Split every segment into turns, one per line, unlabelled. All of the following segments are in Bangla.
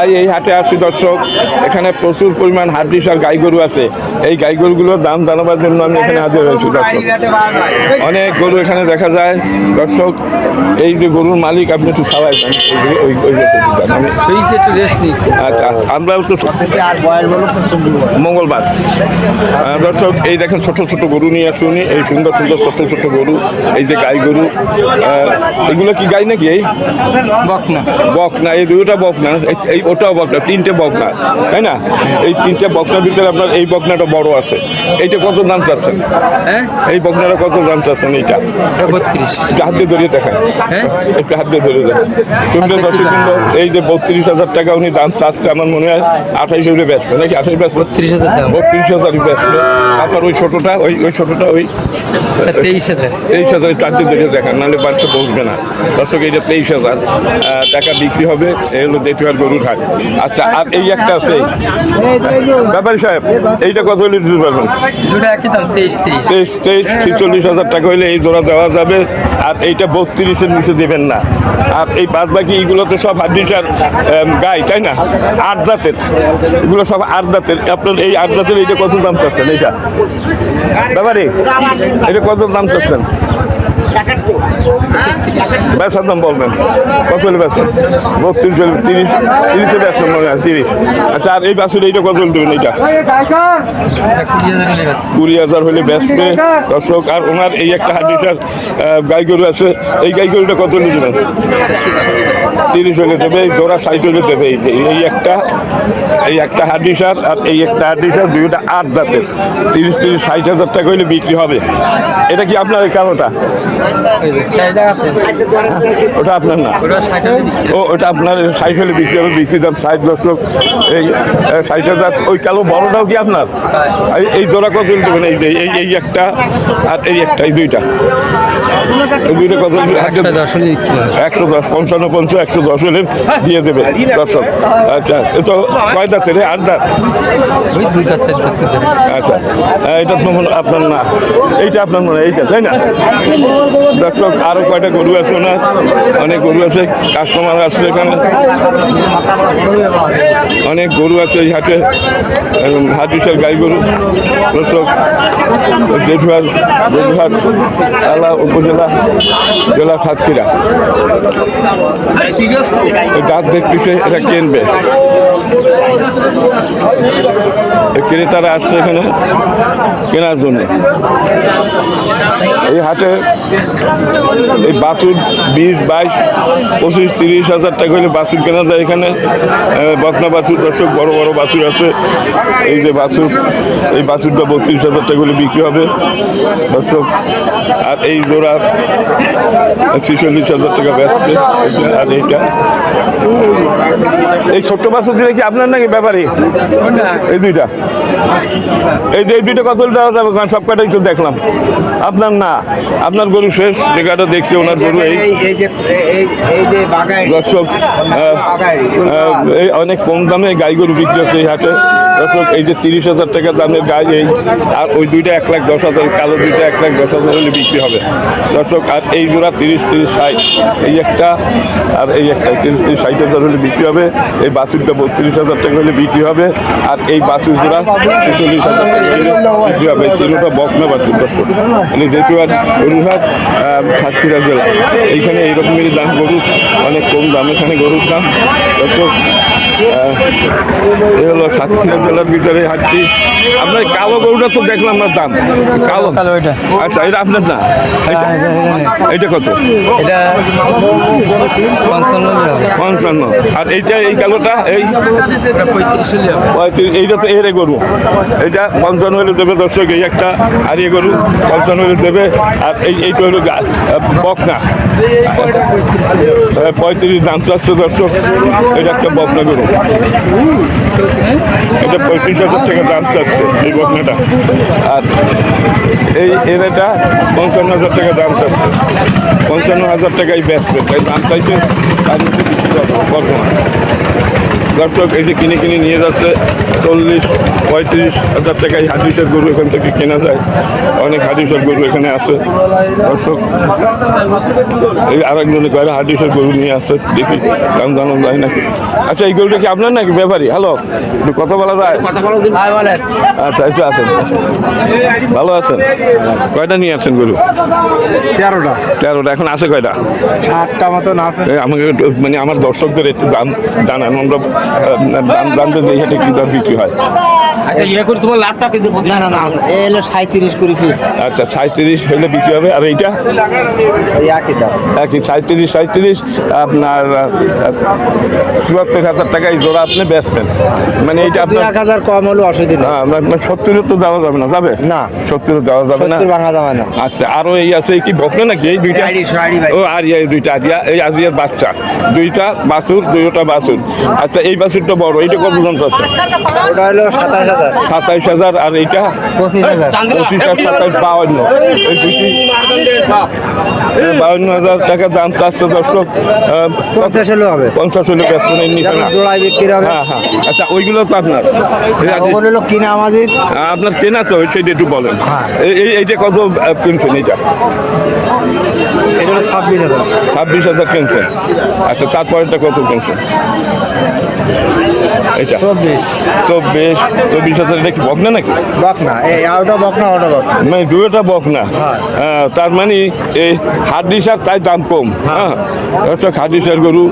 তাই এই হাটে আসি দর্শক। এখানে প্রচুর পরিমাণ হাড্ডিস আর গাই গরু আছে। এই গাই গরুগুলোর দাম জানাবার জন্য আমি এখানে হাজির হয়েছি দর্শক। অনেক গরু এখানে দেখা যায়। দর্শক এই যে গরুর মালিক আপনি একটু খাওয়াই আচ্ছা আমরাও তো মঙ্গলবার। দর্শক এই দেখেন ছোট ছোট গরু নিয়ে আসুনি এই সুন্দর সুন্দর ছোট ছোট গরু। এই যে গাই গরু। এগুলো কি গাই নাকি এই?
বক না
বক না এই দুটোটা বক না এই ওটাও বক না তিনটে বক না তাই না? এই তিনটে বকনার ভিতরে আপনার এই বকনাটা বড় আছে। এইটা কত দাম চাচ্ছেন?
হ্যাঁ?
এই বকনাটা কত দাম চাচ্ছেন এইটা?
বত্রিশ।
একটু হাত দিয়ে ধরিয়ে দেখায়
হ্যাঁ?
একটু হাত দিয়ে ধরিয়ে দেখায় সুন্দর দর্শক এই যে বত্রিশ হাজার টাকা উনি দাম চাচ্ছে আমার মনে হয় আঠাইশ হলে ব্যস্ত নাকি আঠাইশ ব্যস্ত
বত্রিশ হাজার দাম।
বত্রিশ হাজারই ব্যস্ত আপনার ওই ছোটটা ওই ওই ছোটটা ওই
তেইশ হাজার।
তেইশ হাজার চারটে ধরে দেখান নাহলে বাচ্চা বসবে না। দর্শক এইটা তেইশ হাজার। টাকা বিক্রি হবে এই হলো দেতুয়ার গরুর হাট। আচ্ছা আর এই একটা আছে। ব্যাপারী সাহেব এইটা কত হলে দিতে পারবেন?
তেইশ তেইশ
ছিচল্লিশ হাজার টাকা হইলে এই জোড়া দেওয়া যাবে আর এইটা বত্রিশের নিচে দেবেন না। আর এই বাদ বাকি এইগুলো তো সব হাড্ডিসার গাই তাই না? আট দাঁতের এগুলো সব আট দাঁতের আপনার এই আট দাঁতের এইটা কত দাম চাচ্ছেন? এইটা। ব্যাপারে এটা কত দাম চাচ্ছেন? বেসার বলবেন। কত হলে বেসেন বত্রিশ হলে তিরিশ, তিরিশে বেসন মনে হয়, তিরিশ। আচ্ছা আর এই বাসুর এইটা কত হলে দেবেন এইটা?
কুড়ি হাজার হলে
বেচবে দর্শক, আর ওনার এই একটা হাডিসার গাই গরু আছে, এই গাই গরুটা কত হলে দেবেন? তিরিশ হলে দেবে এই জোড়া ষাট হলে দেবে এই যে এই একটা এই একটা হাডিসার আর এই একটা হাডিসার দুইটা আট দাঁতের। তিরিশ তিরিশ ষাট হাজার টাকা হলে বিক্রি হবে। এটা কি আপনার এই কালোটা? ওটা আপনার না? ও ওটা আপনার ষাট হলে বিক্রি হবে বিক্রি দাম ষাট দর্শক এই আহ, ষাট হাজার। ওই কালো বড়টাও কি আপনার? এই- এই জোড়া কত দেবেন? এই যে এই এই একটা আর এই একটা এই দুইটা। এই দুইটা কত
দশ
একশো দশ পঞ্চান্ন পঞ্চাশ একশো দশ হলে দিয়ে দেবে দর্শক। আচ্ছা এ তো কয় দাঁতের রে? আট দাঁত। আচ্ছা এটা তো আপনার না। এইটা আপনার মনে এইটা তাই না? দর্শক আরও কয়টা গরু আছে না অনেক গরু আছে কাস্টমার আসছে এখানে। অনেক গরু আছে এই হাটে এবং হাট বিশাল গাই গরু। দর্শক জেঠুয়ার জেঠুয়ার আলা উপজেলা জেলা সাতক্ষীরা। এই দাঁত দেখতেছে, এটা কিনবে। এই ক্রেতারা আসছে এখানে কেনার জন্য। এই হাটে এই বাছুর বিশ, বাইশ, পঁচিশ, তিরিশ হাজার টাকা হলে বাছুর কেনা যায় এখানে। বকনা বাছুর দর্শক বড় বড় বাছুর আছে। এই যে বাছুর, এই বাছুরটা বত্রিশ হাজার টাকা হলে বিক্রি হবে। দর্শক, আর এই জোড়া ছিচল্লিশ হাজার টাকা এটা আর এইটা এই ছোট্ট বাছুর দিলে কি আপনার নাকি ব্যাপারী? এই দুইটা। এই যে এই দুইটা কত দেওয়া যাবে? কারণ সব কটাই তো দেখলাম। আপনার না আপনার গরু শেষ যে কটা দেখছি ওনার গরু এই। দর্শক এই অনেক কম দামে গাই গরু বিক্রি হচ্ছে এই হাটে। দর্শক এই যে তিরিশ হাজার টাকা দামের গাই এই আর ওই দুইটা এক লাখ দশ হাজার কালো দুইটা এক লাখ দশ হাজার হলে বিক্রি হবে। দর্শক আর এই জোড়া তিরিশ তিরিশ ষাট এই একটা আর এই একটা তিরিশ ষাট হাজার হলে বিক্রি হবে, এই বাসুরটা বত্রিশ হাজার টাকা হলে বিক্রি হবে, আর এই বাসুর জোড়া ছেচল্লিশ হাজার টাকা বিক্রি হবে। তিনটা বকনা বাসুর, দর্শক। মানে যেহেতু আর গরুহাট সাতক্ষীরা জেলা, এইখানে গরু অনেক কম দাম এখানে গরুর দাম দর্শক এই হলো সাতক্ষীরা জেলার ভিতরে হাটটি। আপনার কালো গরুটা তো দেখলাম না দাম। কালো।
কালো ওইটা
আচ্ছা এটা আপনার না? এটা? এটা কত?
এটা পঞ্চান্ন
পঞ্চান্ন। আর এইটা এই কালোটা এই? এইটা তো এরে গরু। এটা পঞ্চান্ন হলে দেবে দর্শক এই একটা আর ইয়ে গরু পঞ্চান্ন হলে দেবে। আর এই এইটা হলো বকনা। পঁয়ত্রিশ দাম চাচ্ছে দর্শক, এটা একটা বপনা গরু। এটা পঁয়ত্রিশ হাজার টাকা দাম চাচ্ছে এই বপনাটা আর এই এরেটা পঞ্চান্ন হাজার টাকা দাম চাচ্ছে। পঞ্চান্ন হাজার টাকাই বেচবে, তাই দাম চাইছে তার মধ্যে বিক্রি করব করব না দর্শক এই যে কিনে কিনে নিয়ে যাচ্ছে চল্লিশ পঁয়ত্রিশ হাজার টাকায় হাডিসের গরু এখান থেকে কেনা যায়। অনেক হাডিসের গরু এখানে আছে। দর্শক এই আরেকজনে কয়টা হাডিসের গরু নিয়ে আসছে দেখি দাম জানানো যায় নাকি? আচ্ছা এই গরুটা কি আপনার নাকি ব্যাপারী? হ্যালো একটু কথা বলা যায়? আচ্ছা একটু আছেন ভালো আছেন? কয়টা নিয়ে আসছেন গরু?
তেরোটা।
তেরোটা এখন আছে কয়টা?
সাতটা মতন আছে।
আমাকে মানে আমার দর্শকদের একটু দাম জানান আমরা দাম জানতে যে কি দাম বিক্রি হয়।
আচ্ছা ইয়ে করে তোমার লাভটা কিন্তু
না না না। এই সাঁত্রিশ পিস।
আচ্ছা সাঁত্রিশ বিক্রি হবে। আর এইটা?
এই একই দাম।
একই সাঁত্রিশ সাঁত্রিশ আপনার চুয়াত্তর হাজার টাকায় জোড়া আপনি বেচবেন। মানে এইটা
দুই
আপনার
এক হাজার কম হলো অসুবিধা
সত্তরের তো দেওয়া যাবে না যাবে?
না।
সত্তরের দেওয়া যাবে না?
ভাঙা যাবে না।
আচ্ছা আরও এই আছে কি বকলে নাকি? এই দুইটা। ও আর এই দুইটা আজিয়া এই আজিয়ার বাচ্চা। দুইটা বাসুর দুইটা বাসুর আচ্ছা এই বাছুরটা বড় এইটা কত পর্যন্ত আছে?
ওটা হলো সাতাশ হাজার।
সাতাইশ হাজার আর এইটা?
পঁচিশ হাজার।
পঁচিশ আর সাতাইশ বাউন্ন। বাউন্ন হাজার টাকা দাম চারশো দর্শক
পঞ্চাশ হলেও হবে।
পঞ্চাশ হলে ব্যস্ত নেই
জোড়ায় বিক্রি হবে।
হ্যাঁ হ্যাঁ। আচ্ছা ওইগুলো তো আপনার।
ওগুলো হলো কিনা আমাদের।
আপনার কেনা তো সেটা একটু বলেন।
হ্যাঁ।
এই- এই এইটা কত কিনছেন এইটা?
এটা হলো ছাব্বিশ হাজার।
ছাব্বিশ হাজার কিনছেন। আচ্ছা তারপরেটা কত কিনছেন? Thank you. এটা
চব্বিশ।
চব্বিশ চব্বিশ হাজার এটা কি বকনা নাকি?
বকনা এই ওটা বকনা ওটা বকনা।
মানে দুটোটা বকনা।
হ্যাঁ।
হ্যাঁ, তার মানে এই হাড্ডিসার তাই দাম কম। হ্যাঁ। দর্শক হাড্ডিসার গরু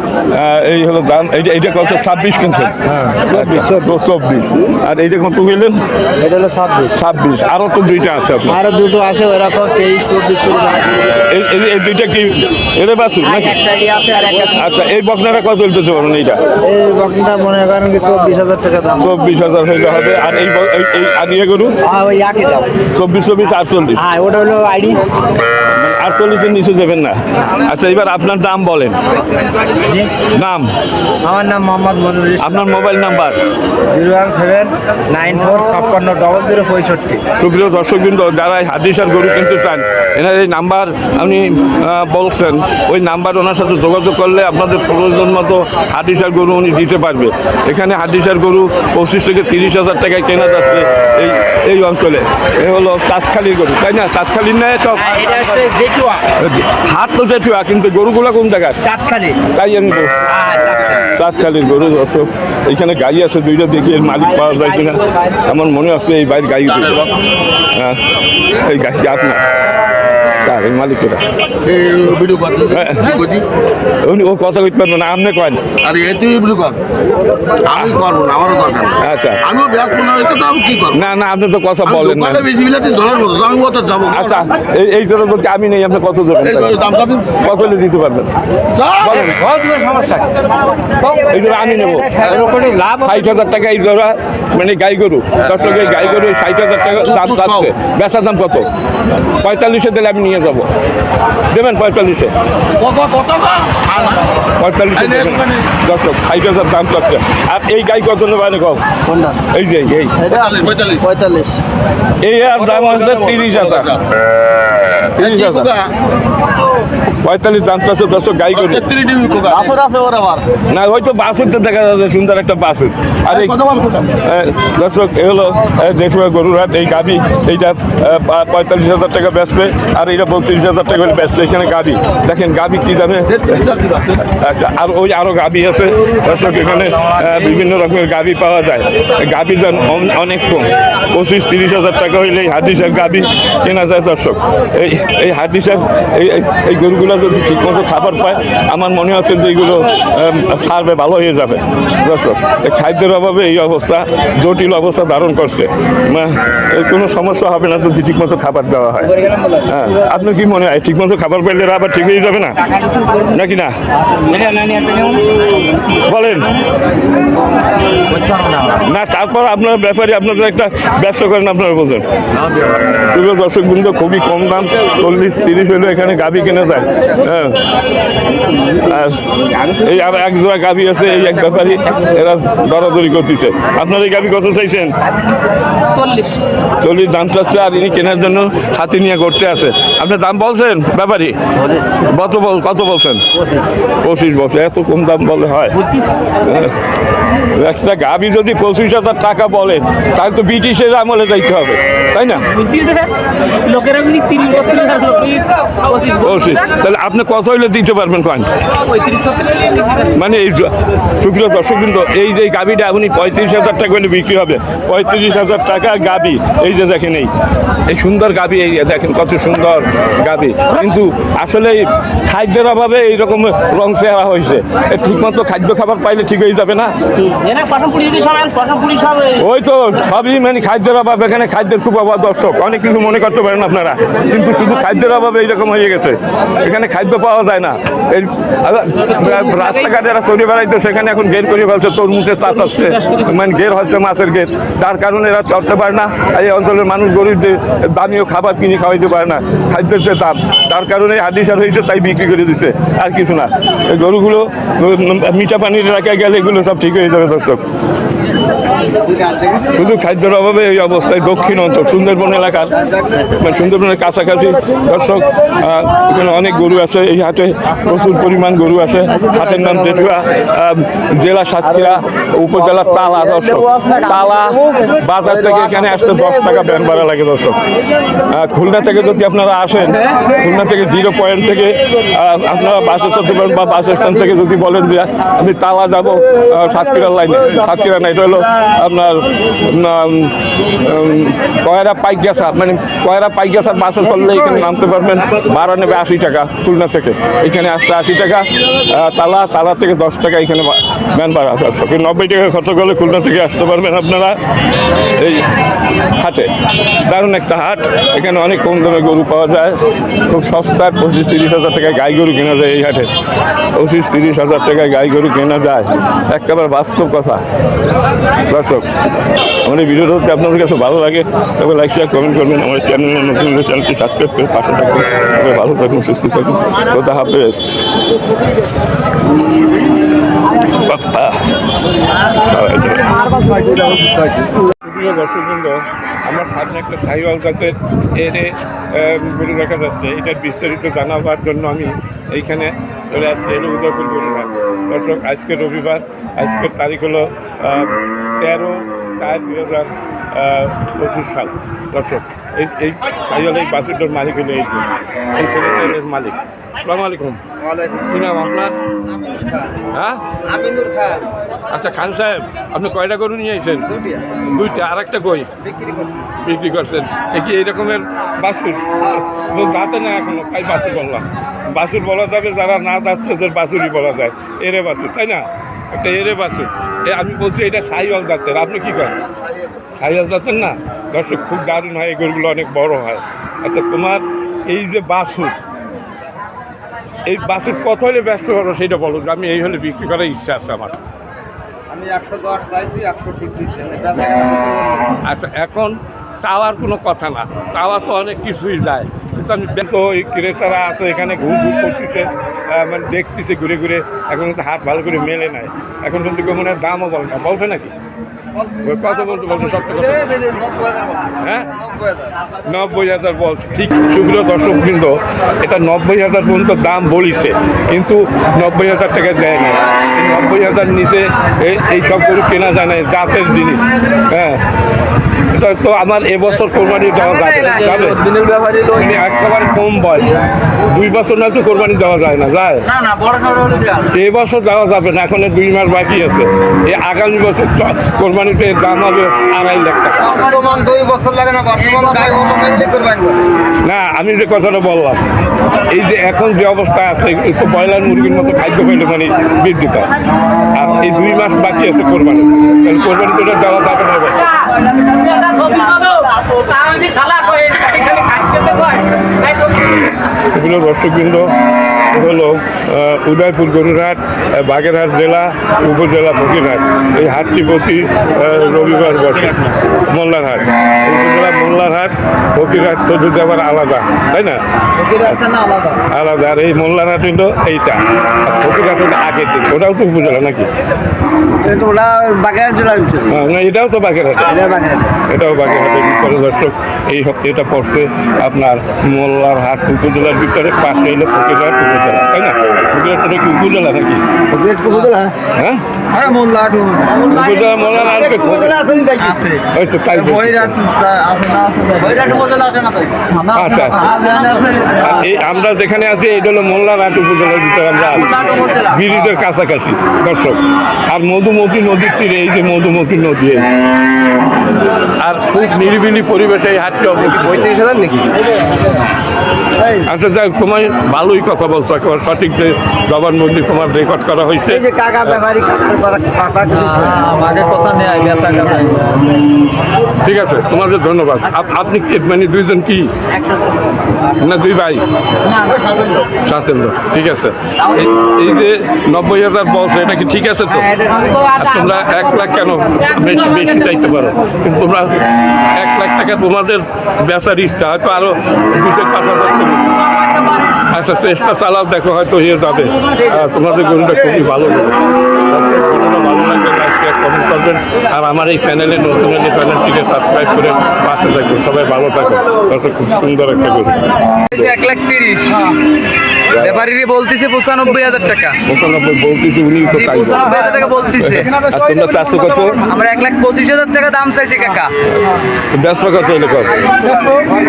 এই হলো দাম এইটা এইটা কত? ছাব্বিশ
হ্যাঁ, চব্বিশ,
আচ্ছা, চব্বিশ। আর এইটা কত গেলেন
এটা হলো ছাব্বিশ।
ছাব্বিশ। আরও তো দুইটা আছে আপনার।
আরও দুটো আছে ওইরকম তেইশ চব্বিশ
এই দুইটা কি বাসু নাকি?
আর
আচ্ছা এই বকনাটা কত চলতেছে বলুন এইটা?
এই বকনাটা মনে করেন চব্বিশ হাজার দাম।
হইলে হবে। আর এই আর ইয়ে গরু
দাম
চব্বিশ চব্বিশ আটচল্লিশ।
হ্যাঁ ওটা হলো আইডি।
আটচল্লিশের নিচে দেবেন না। আচ্ছা এবার আপনার নাম বলেন। নাম?
আমার নাম মোহাম্মদ মনিরুল
আপনার mobile number?
Zero one seven nine four ছাপ্পান্ন ডবল জিরো পঁয়ষট্টি।
সুপ্রিয় দর্শক কিন্তু যারা হাদিসার গরু কিনতে চান এনার এই নাম্বার আপনি বলছেন ওই নাম্বার ওনার সাথে যোগাযোগ করলে আপনাদের প্রয়োজন মতো হাদিসার গরু উনি দিতে পারবে। এখানে হাদিসার গরু পঁচিশ থেকে তিরিশ হাজার টাকায় কেনা যাচ্ছে এই এই অঞ্চলে। এ হলো চাঁদখালির গরু তাই না? চাঁদখালির নেয় সব হাত তো যেটুয়া কিন্তু গরুগুলো কোন জায়গায়
চাঁদখালি
তাই আমি
হ্যাঁ
চাঁদখালির গরু দর্শক এখানে গাড়ি আছে দুইটা দেখি এর মালিক পাওয়া যায় কিনা। আমার মনে আছে এই বাইরের গাড়ি হ্যাঁ এই গাড়ি আপনার এই উনি ও কথা কইতে পারবেন না আপনি
আরে এতে ভিডিও কর আমি করব না আমারও দরকার নেই।
আচ্ছা।
আমিও না হয়েছে তো আমি কি করব?
না না আপনি তো কথা বলেন না।
বেশি বিলাতে জলের মতো আমি কত যাব
আচ্ছা এই এই জন্য বলছি আমি নেই আপনি কত দেবেন?
এই দাম কত
দিতে পারবেন? বলেন।
সমস্যা
এই জন্য আমি নেব।
লাভ
ষাট হাজার টাকা এই জোড়া মানে গাই গরু। দর্শক এই গাই গরু ষাট হাজার টাকা দাম চাচ্ছে। বেচার দাম কত? পঁয়তাল্লিশে দিলে আমি নিয়ে যাব। দেবেন পঁয়তাল্লিশে। পঁয়তাল্লিশে
নে,
দর্শক দাম চাচ্ছে। আর এই গাই কত নেবেন কম এই যে এই।
পঁয়তাল্লিশ
এই আর দাম হচ্ছে তিরিশ হাজার। তিরিশ হাজার। পঁয়তাল্লিশ দাম গাই
কোকা।
আসর আছে ওর আবার।
না হয়তো বাসুরটা দেখা যাচ্ছে সুন্দর একটা বাসুর। আর এই দর্শক এ হলো দেখবে গরুরহাট এই গাবি এইটা পঁয়তাল্লিশ হাজার টাকা বেচবে। আর এইটা বত্রিশ হাজার টাকা করে বেচবে এখানে গাবি দেখেন গাবি কি দামে আচ্ছা আর ওই আরও গাবি আছে। দর্শক, এখানে বিভিন্ন রকমের গাবি পাওয়া যায়। গাবির দাম অনেক কম। পঁচিশ, তিরিশ হাজার টাকা হইলে এই হাদিসের গাবি কেনা যায়, দর্শক। এই এই হাদিসের, এই, এই- গরুগুলো যদি ঠিক মতো খাবার পায়, আমার মনে হচ্ছে যে এইগুলো সারবে, ভালো হয়ে যাবে। দর্শক, এই খাদ্যের অভাবে এই অবস্থা, জটিল অবস্থা ধারণ করছে। কোনো সমস্যা হবে না যদি ঠিক মতো খাবার দেওয়া হয়। হ্যাঁ আপনি কি মনে হয়? ঠিকমতো খাবার পেলে এরা আবার ঠিক হয়ে যাবে না? নাকি না? বলেন। না তারপর আপনার ব্যাপারে আপনাদের একটা ব্যবসা করেন আপনারা বলছেন। প্রিয় দর্শক বৃন্দ খুবই কম দাম চল্লিশ তিরিশ হলে এখানে গাভি কেনা যায়। হ্যাঁ। আর এই আর এক জোড়া গাভি আছে এই এক ব্যাপারই এরা দরাদরি করতেছে। আপনার এই গাভি কত চাইছেন?
চল্লিশ।
চল্লিশ দাম চাচ্ছে আর ইনি কেনার জন্য হাতে নিয়ে করতে আছে আপনার দাম বলছেন? ব্যাপারী? কত বল কত বলছেন? পঁচিশ বছর এত কম দাম বলে হয়। একটা গাভি যদি পঁচিশ হাজার টাকা বলে তাহলে তো ব্রিটিশের আমলে যাইতে হবে তাই না?
পঁচিশ
তাহলে আপনি কত হইলে দিতে পারবেন কয়েন? মানে এই শুক্রিয়া দর্শক কিন্তু এই যে গাবিটা আপনি পঁয়ত্রিশ হাজার টাকা হলে বিক্রি হবে। পঁয়ত্রিশ হাজার টাকা গাবি এই যে দেখেন এই এই সুন্দর গাবি এই দেখেন কত সুন্দর। গাবি। কিন্তু আসলে খাদ্যের অভাবে এইরকম রং চেহারা হয়েছে। ঠিক মতো খাদ্য খাবার পাইলে ঠিক হয়ে যাবে না। ওই তো সবই মানে খাদ্যের অভাব এখানে খাদ্যের খুব অভাব দর্শক। অনেক কিছু মনে করতে পারেন আপনারা। কিন্তু শুধু খাদ্যের অভাবে এইরকম হয়ে গেছে। এখানে খাদ্য পাওয়া যায় না। এই রাস্তাঘাটে এরা চলে বেড়াইতো সেখানে এখন গের করে ফেলছে তরমুজের চাষ হচ্ছে। মানে গের হচ্ছে মাছের গের। যার কারণে এরা চড়তে পারে না। এই অঞ্চলের মানুষ গরিবদের দামিও খাবার কিনে খাওয়াইতে পারে না। খাদ্যের যে দাম তার কারণে হাড্ডিসার হয়েছে তাই বিক্রি করে দিচ্ছে আর কিছু না। গরুগুলো মিঠা পানির রাখা গেলে এগুলো সব ঠিক হয়ে যাবে, দর্শক। শুধু খাদ্যের অভাবে এই অবস্থায় দক্ষিণ অঞ্চল, সুন্দরবন এলাকার মানে সুন্দরবনের কাছাকাছি দর্শক এখানে অনেক গরু আছে, এই হাটে প্রচুর পরিমাণ গরু আছে। হাটের নাম জেঠুয়া জেলা সাতক্ষীরা, উপজেলা তালা, দর্শক। তালা বাজার থেকে এখানে আসতে দশ টাকা ব্যান ভাড়া লাগে, দর্শক। খুলনা থেকে যদি আপনারা আসেন, খুলনা থেকে জিরো পয়েন্ট থেকে আপনারা বাসে চলতে পারেন বা বাস স্ট্যান্ড থেকে যদি বলেন যে আমি তালা যাব সাতক্ষীরার লাইনে। সাতক্ষীরা না, এটা হলো আপনার উম, উম, কয়রা মানে কয়রা পাইকাসার বাসে চললে এখানে নামতে পারবেন। ভাড়া নেবে আশি টাকা খুলনা থেকে। এখানে আসতে আশি টাকা তালা তালা থেকে দশ টাকা এখানে ভ্যান ভাড়া আছে। আচ্ছা, নব্বই টাকা খরচ করলে খুলনা থেকে আসতে পারবেন আপনারা। এই হাটে। দারুণ একটা হাট। এখানে অনেক কম দামে গরু পাওয়া যায়। খুব সস্তায় পঁচিশ তিরিশ হাজার টাকায় গাই গরু কেনা যায় এই হাটে। পঁচিশ তিরিশ হাজার টাকায় গাই গরু কেনা যায়। একেবারে বাস্তব কথা। দর্শক, আমার এই ভিডিওটা যদি আপনাদের কাছে ভালো লাগে, তবে লাইক শেয়ার কমেন্ট করবেন। আমার চ্যানেলে নতুন চ্যানেলটি সাবস্ক্রাইব করে পাশে থাকুন। তবে ভালো থাকুন, সুস্থ থাকুন। কথা হাফেজ। বাপ্পা। প্রিয় দর্শকবৃন্দ, আমার সামনে একটা সাইওয়াল গাছের এরে বলে দেখা যাচ্ছে। এটার বিস্তারিত জানাবার জন্য আমি এইখানে চলে আসছি এলো উদয়পুর দর্শক আজকে রবিবার, আজকের তারিখ হলো তেরো দুই হাজার পঁচিশ সাল দর্শক এই এই সাইওয়াল এই বাসুরটার মালিক হলো এই এই ছেলেটার মালিক। সালাম আলাইকুম। কি নাম আপনার? হ্যাঁ? আচ্ছা খান সাহেব আপনি কয়টা গরু নিয়ে আইছেন? দুইটা। আর একটা কই?
বিক্রি
করছেন। এ কি এই রকমের বাছুর? তো দাঁতে না এখনও? তাই বাছুর বললাম। বাছুর বলা যাবে যারা না যাচ্ছে ওদের বাছুরই বলা যায়। এরে বাছুর তাই না? একটা এরে বাছুর। আমি বলছি এটা সাইওয়াল জাতের আপনি কী করেন? সাইওয়াল জাতের না? দর্শক খুব দারুণ হয় এই গরুগুলো অনেক বড় হয়। আচ্ছা তোমার এই যে বাসুর এই বাসুর কত হলে ব্যস্ত করো সেটা বলো যে আমি এই হলে বিক্রি করার ইচ্ছা আছে আমার।
আমি একশো দশ চাইছি একশো ঠিক দিচ্ছি।
আচ্ছা এখন চাওয়ার কোনো কথা না। চাওয়া তো অনেক কিছুই যায়। কিন্তু আমি তো ওই ক্রেতারা আছে এখানে ঘুর ঘুর করতেছে মানে দেখতেছে ঘুরে ঘুরে, এখন কিন্তু হাত ভালো করে মেলে নাই। এখন কিন্তু মনে হয় দামও বলে না। বলছে নাকি? ওই কত বলছে বলছে, সত্য কথা
বলছি।
হ্যাঁ?
নব্বই হাজার।
বলছে। ঠিক সুপ্রিয় দর্শক বৃন্দ, এটা নব্বই হাজার পর্যন্ত দাম বলিছে, কিন্তু নব্বই হাজার টাকা দেয় না নব্বই হাজার নিচে এই এই সব গরু কেনা যায় জাতের জিনিস। হ্যাঁ? তো আমার এবছর কোরবানি দেওয়া যাবে যাবে মানে একেবারে কম বয়স। দুই বছর না তো কোরবানি দেওয়া যায় না যায়?
না না বড় সড় হলে দেওয়া
যাবে না এখন দুই মাস বাকি আছে। এই আগামী বছর কোরবানিতে দাম হবে আড়াই লাখ টাকা।
বর্তমান দুই বছর লাগে না
আমি যে কথাটা বললাম এই যে এখন যে অবস্থা আছে একটু ব্রয়লার মুরগির মতো খাদ্য পেলে মানে বৃদ্ধি পায়। আর এই দুই মাস বাকি আছে কোরবানি তাহলে কোরবানি তো দেওয়া যাবে না এগুলো দর্শকবৃন্দ হলো উদয়পুর গরুরহাট বাগেরহাট জেলা উপজেলা ফকিরহাট এই হাটটি প্রতি রবিবার বসে। মোল্লারহাট। উপজেলা মোল্লারহাট ফকিরহাট তো যদি আবার আলাদা তাই না? আলাদা? আর এই মোল্লারহাট হলো এইটা। ফকিরহাট হলো আগের দিন। ওটাও তো উপজেলা নাকি? হ্যাঁ, না এটাও তো বাগেরহাট।
এটা বাগেরহাট।
এটাও বাগেরহাটের ভিতরে দর্শক এই এটা পড়ছে আপনার মোল্লার হাট উপজেলার ভিতরে পাশে এলো ফকিরহাট তাই না কি উপজেলা নাকি হ্যাঁ আচ্ছা আচ্ছা। আমরা যেখানে আছি এটা হলো মোল্লারহাট উপজেলার ভিতরে আমরা আছি। ব্রিজের কাছাকাছি দর্শক। আর মধুমতি নদীর তীরে এই যে মধুমতি নদী। আর খুব নিরিবিলি পরিবেশে এই হাটটি অবস্থিত। পঁয়ত্রিশ হাজার নাকি? আচ্ছা যাক তোমার ভালোই কথা বলছো। একেবারে সঠিক যে জবানবন্দি তোমার রেকর্ড করা হয়েছে।
এই যে কাকা ব্যাপারী কাকার করা কাকা আমাদের কথা নেই বেতা কথা
ঠিক আছে তোমাদের ধন্যবাদ। আপ- আপনি মানে দুইজন কি? না দুই ভাই? সাতেন্দ্র ঠিক আছে। এই- এই যে নব্বই হাজার বলছো এটা কি ঠিক আছে তো? তোমরা এক লাখ কেন বেশি বেশি চাইতে পারো? কিন্তু তোমরা এক লাখ টাকা তোমাদের বেচার ইচ্ছা হয়তো আরও দু চার পাঁচ হাজার আচ্ছা চেষ্টা চালাও দেখো হয়তো হয়ে যাবে। তোমাদের গরুটা খুবই ভালো করবেন। আর আমার এই চ্যানেলে নতুন হলে চ্যানেলটিকে সাবস্ক্রাইব করে পাশে থাকবেন। সবাই ভালো থাকো। দর্শক, খুব সুন্দর একটা গরু।
এক লাখ তিরিশ। ব্যাপারীরই বলতেছে পঁচানব্বই হাজার টাকা।
পঁচানব্বই বলতেছি উনি তো।
পঁচানব্বই হাজার টাকা বলতেছে।
আর তোমরা চারশো কত?
আমরা এক লাখ পঁচিশ হাজার টাকা দাম চাইছি কাকা।
ব্যস্ত কত কত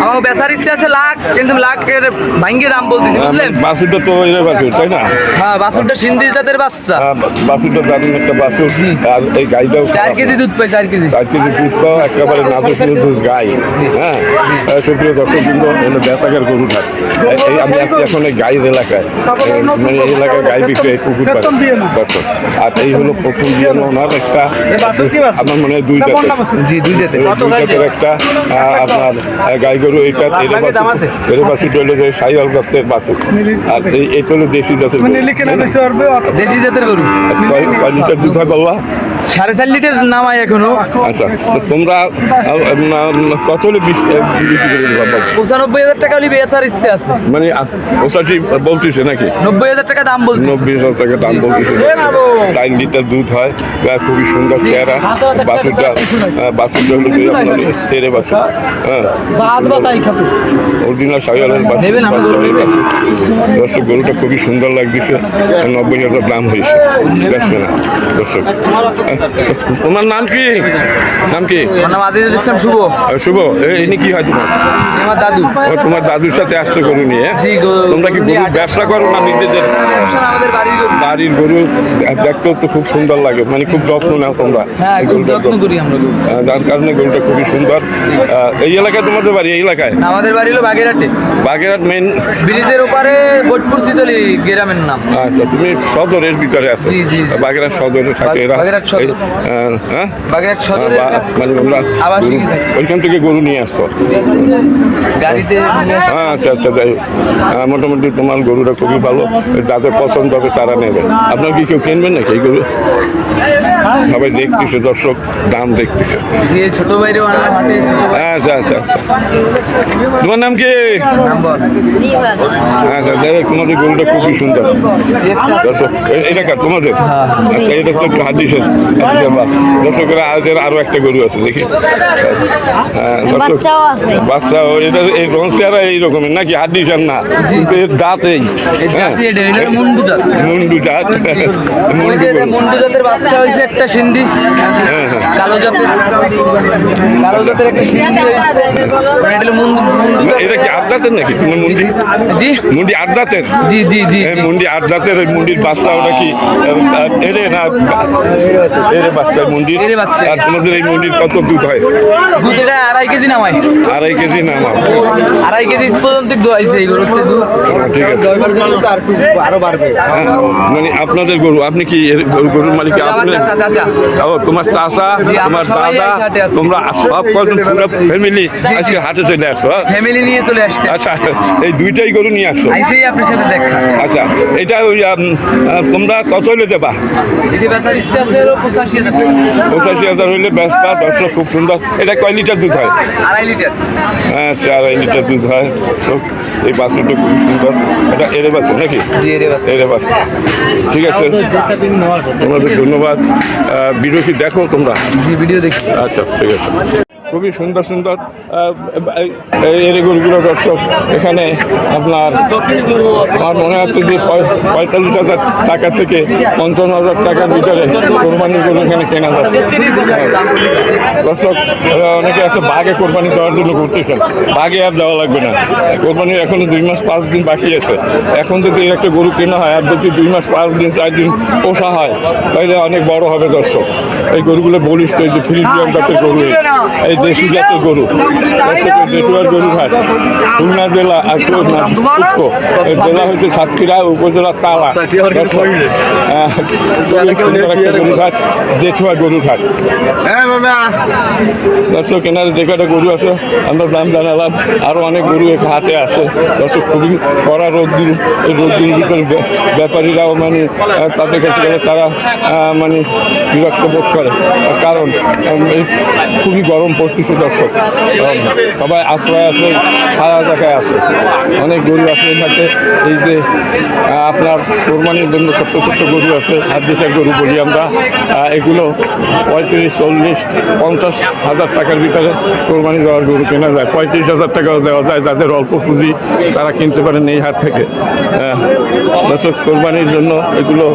আমার বেচার ইচ্ছে আছে লাখ কিন্তু লাখের ভাঙ্গে দাম বলতেছি বুঝলেন?
বাসুরটা তো এর বাসুর তাই না?
হ্যাঁ বাসুরটা সিন্ধি জাতের বাচ্চা।
আহ, বাসুরটা দারুণ একটা বাসুর। আর এই গাইটাও
চার কেজি দুধ পাই চার কেজি।
চার কেজি দুধ তো একেবারে নাদুস নুদুস গাই। হ্যাঁ আহ, সুপ্রিয় দর্শক কিন্তু বেতাকের গরু এই আমি এখন এই গাইর এলাকায়। এই মানে এলাকায় গাই বিক্রি এই পুকুর পাড়ে আর এই হলো প্রথম দিয়ে ওনার একটা আমার মনে হয় দুই জাতের। জি দুই জাতের। দুই জাতের একটা আপনার গাই গরু এইটা এর বাছুর এর বাছুর হলো যে সাইয়াল জাতের বাছুর আর এই এইটা হলো দেশি জাতের
দেশি জাতের গরু।
কয় কয় লিটার দুধ হয় বলবা
সাড়ে চার লিটার নামাই এখনও।
আচ্ছা তোমরা কত হলে?
পঁচানব্বই হাজার টাকা হলে বেচার ইচ্ছে আছে।
মানে ওসাটি বলতেছে নাকি?
নব্বই হাজার টাকা দাম বলতেছে।
নব্বই হাজার টাকা দাম বলতেছে। চার লিটার দুধ হয় খুবই সুন্দর চেহারা। বাছুরটা বাছুরটা হলো যে আপনার তেরে বাছুর হ্যাঁ। অরিজিনাল বাছুর? দর্শক গরুটা খুবই সুন্দর লাগতেছে। নব্বই হাজার দাম হয়েছে। না। দর্শক। তোমার নাম কি? নাম কি?
নাম আজিজুল ইসলাম শুভ।
শুভ। ইনি কি হয় তোমার?
আমার দাদু।
ও তোমার দাদুর সাথে আসছো গরু নিয়ে? তোমরা কি
গরু।
ব্যবসা করো না নিজেদের?
আমাদের বাড়ির গরু।
দেখতেও তো খুব সুন্দর লাগে। মানে খুব যত্ন নাও তোমরা।
হ্যাঁ
যার কারণে গরুটা খুবই সুন্দর। এই এলাকায় তোমাদের বাড়ি এই এলাকায়?
আমাদের বাড়ি হলো বাগেরহাটে।
বাগেরহাট মেন
ব্রিজের ওপারে বোটপুর শীতলি গ্রামের নাম।
আচ্ছা তুমি সদরের ভিতরে আছো।
জি, জি, জি।
বাগেরহাট সদরে থাকে।
বাগেরহাট
হ্যাঁ? মানে। ওইখান থেকে গরু নিয়ে আসতো। হ্যাঁ আচ্ছা আচ্ছা যাই মোটামুটি তোমার গরুটা খুবই ভালো। যাদের পছন্দ হবে তারা নেবে। আপনার কি কেউ কিনবেন নাকি এই গরু? সবাই দেখতেছে দর্শক দাম দেখতেছে।
ছোট বাইরে বাইরে
আচ্ছা আচ্ছা আচ্ছা। তোমার নাম কি? আচ্ছা যাই হোক, তোমাদের গরুটা খুবই সুন্দর। দর্শক এটা কার? তোমাদের? আচ্ছা এটা তো একটু শেষ দর্শকেরা আজের আরও একটা গরু আছে দেখি। হ্যাঁ,
বাচ্চাও আছে।
বাচ্চা এটা এই এইরকমের নাকি? হাড্ডি চান না? কিন্তু এর দাঁত এই হ্যাঁ।
জাতি এটা এটা মুন্ডু জাত।
মুন্ডু জাত। মুন্ডু
যে এটা
গরু।
মুন্ডু জাতের বাচ্চা হয়েছে একটা সিন্ধি।
হ্যাঁ
কালো জাতের। কালো জাতের একটা সিন্ধি হয়েছে। মানে এটা মুন্ডু মুন্ডু
এটা কি আড্ডাতের নাকি? তোমার মুন্ডি?
জি।
মুন্ডি আড্ডাতের
জি জি জি
মুন্ডি আড্ডাতের ওই মুন্ডির বাচ্চা ওটা কি এরে না? এর বাচ্চা মন্দির।
এরে বাচ্চা।
আর তোমাদের এই মন্দির কত দুধ হয়?
দুধ এটা আড়াই কেজি
আড়াই কেজি না
আড়াই কেজি পর্যন্ত দোয়াইছে এই গরুর দুধ
ঠিক আছে।
দইবার জন্য তো আর একটু আরও বাড়বে।
হ্যাঁ, মানে আপনাদের গরু আপনি কি গরুর মালিক আপনি?
চাচা চাচা।
ও তোমার চাচা
জি,
তোমার দাদা। তোমরা সব কজন পুরো ফ্যামিলি আজকে হাটে চলে আসছো হ্যাঁ?
ফ্যামিলি নিয়ে চলে আসছে।
আচ্ছা এই দুইটাই গরু নিয়ে আসছো?
আইসেই আপনার সাথে দেখা।
আচ্ছা এটা ওই তোমরা কত হইলে দেবা?
এই যে বেচার ইচ্ছা আছে এরও পঁচাশি হাজার
হইলে ব্যস্তা দশটা খুব সুন্দর। এটা কয় লিটার দুধ হয়?
আড়াই লিটার।
হ্যাঁ আড়াই লিটার দুধ হয়। তো এই বাছুরটা খুব সুন্দর। এটা এরে বাছুর নাকি?
জি এরে
বাছুর। ঠিক আছে। তোমাদের ধন্যবাদ। ভিডিও কি দেখো তোমরা?
ভিডিও দেখি।
আচ্ছা ঠিক আছে। খুবই সুন্দর সুন্দর আহ, এর গরুগুলো দর্শক এখানে আপনার আমার মনে হচ্ছে যে পঁয়- পঁয়তাল্লিশ হাজার টাকা থেকে পঞ্চান্ন হাজার টাকার ভিতরে কোরবানির গরু এখানে কেনা যাচ্ছে। দর্শক অনেকে আছে বাঘে কোরবানি দেওয়ার জন্য করতেছেন বাঘে আর দেওয়া লাগবে না কোরবানির এখনও দুই মাস পাঁচ দিন বাকি আছে এখন যদি একটা গরু কেনা হয় আর যদি দুই মাস পাঁচ দিন চার দিন পোষা হয় তাহলে অনেক বড় হবে দর্শক এই গরুগুলো বলিষ্ঠ এই যে ফ্রিজিয়ান জাতের গরু এই। দেশি জাতের গরু। দর্শকের দেটুয়ার গরু ঘাট খুলনা জেলা আর। জেলা হচ্ছে সাতক্ষীরা উপজেলা তালা। দর্শক, আহ, খুবই সুন্দর একটা গরু ঘাট জেঠুয়া গরু ঘাট
হ্যাঁ
দর্শক এনারে যে কটা গরু আছে আমরা দাম জানালাম। আরও অনেক গরু হাতে আছে। দর্শক খুবই কড়া রোদ দিন এই রোদ দিন ভিতরে ব্যাপারীরাও মানে তাদের কাছে গেলে তারা মানে বিরক্ত বোধ করে। কারণ এই খুবই গরম পড়তেছে দর্শক। উম, সবাই আশ্রয় আছে খাওয়া জায়গায় আছে। অনেক গরু আছে এখানে এই যে আপনার কোরবানির জন্য ছোট্ট ছোট্ট গরু আছে হাত দেশের গরু বলি আমরা। এগুলো পঁয়ত্রিশ চল্লিশ পঞ্চাশ হাজার টাকার ভিতরে কোরবানি দেওয়ার গরু কেনা যায়। পঁয়ত্রিশ হাজার টাকাও দেওয়া যায় যাদের অল্প পুঁজি তারা কিনতে পারেন এই হাট থেকে। দর্শক কোরবানির জন্য এগুলো